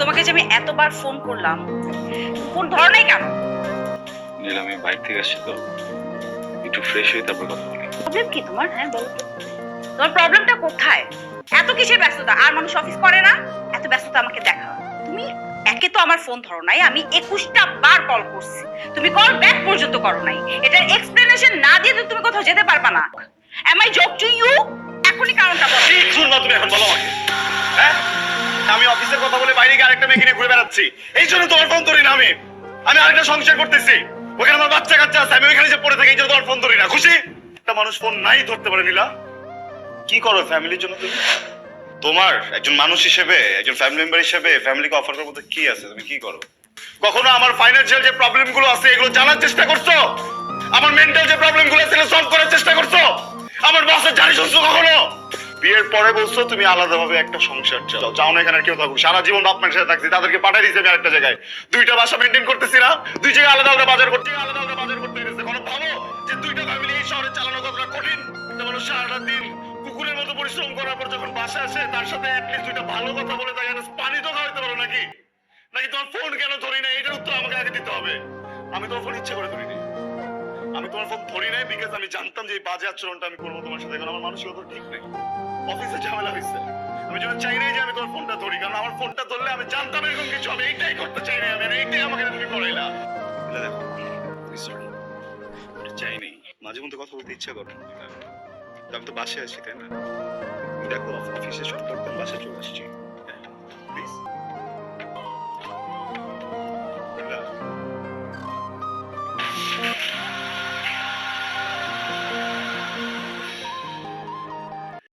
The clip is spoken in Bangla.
তোমাকে যে আমি এতবার ফোন করলাম ফোন ধরো নাই কেন? নীল আমি বাইক থেকে আসছি তো। একটু ফ্রেশ হয়ে তারপর কথা বলি। প্রবলেম কি তোমার? হ্যাঁ বলো তোমার প্রবলেমটা কোথায়? এত কিসের ব্যস্ততা? আর মানুষ অফিস করে না? এত ব্যস্ততা আমাকে দেখা। তুমি একে তো আমার ফোন ধরো নাই আমি একুশটা বার কল করছি। তুমি কল ব্যাক পর্যন্ত করো নাই। এটার এক্সপ্লেনেশন না দিয়ে তো তুমি কোথাও যেতে পারবা না। Am I job to you এখনই কারণটা বলো। কি শুনবা তুমি এখন বলো আমাকে। অফিসের কথা বলে বাইরে গিয়ে আরেকটা মেয়ে নিয়ে ঘুরে বেড়াচ্ছি। এই জন্য তোমার ফোন ধরি না আমি আমি আরেকটা সংসার করতেছি। ওখানে আমার বাচ্চা কাচ্চা আছে আমি ওইখানে যে পড়ে থাকি এই জন্য তোমার ফোন ধরি না। খুশি? একটা মানুষ ফোন নাই ধরতে পারে নিলা। কি করো ফ্যামিলির জন্য তুমি? তোমার একজন মানুষ হিসেবে একজন ফ্যামিলি মেম্বার হিসেবে ফ্যামিলিকে অফার করার মতো কি আছে? তুমি কি করো? কখনো আমার ফাইন্যান্সিয়াল যে প্রবলেমগুলো আছে এগুলো জানার চেষ্টা করছ? আমার মেন্টাল যে প্রবলেমগুলো আছে সলভ করার চেষ্টা করছ? বিয়ের পরে বলছো, তুমি আলাদাভাবে একটা সংসার চালাও। চাও না এখানে কেউ থাকুক। সারা জীবন বাপ সাথে থাকছি। তাদেরকে পাঠিয়ে দিয়েছি আমি আরেকটা জায়গায়। দুইটা বাসা মেনটেন করতেছি না। দুই জায়গায় আলাদা আলাদা বাজার করছি আলাদা আলাদা বাজার করতে গেছে কোনো ভালো যে দুইটা ফ্যামিলি এই শহরে চালানো কতটা কঠিন? একটা মানুষ সারাটা দিন কুকুরের মতো পরিশ্রম করার পর যখন বাসা আসে, তার সাথে অ্যাটলিস্ট দুইটা ভালো কথা বলে তাকে একটা পানি তো খাওয়াইতে পারো নাকি? নাকি তোমার ফোন কেন ধরি না এটার উত্তর আমাকে আগে দিতে হবে। আমি তোমার ফোন ইচ্ছে করে ধরিনি। আমি তোমার ফোন ধরি নাই বিকজ আমি জানতাম যে এই বাজে আচরণটা আমি করব তোমার সাথে, কারণ আমার মানসিকতা ঠিক নেই। অফিসে ঝামেলা হয়েছে আমি যখন চাই নাই যে আমি তোমার ফোনটা ধরি, কারণ আমার ফোনটা ধরলে আমি জানতাম এরকম কিছু, আমি এইটাই করতে চাই নাই, আমি এইটাই আমাকে তুমি করাইলা। দেখো মাঝে মধ্যে কথা বলতে ইচ্ছা করে আমি তো বাসে আছি, তাই না? দেখো অফিসে সব করতাম চলে আসছি। হ্যাঁ,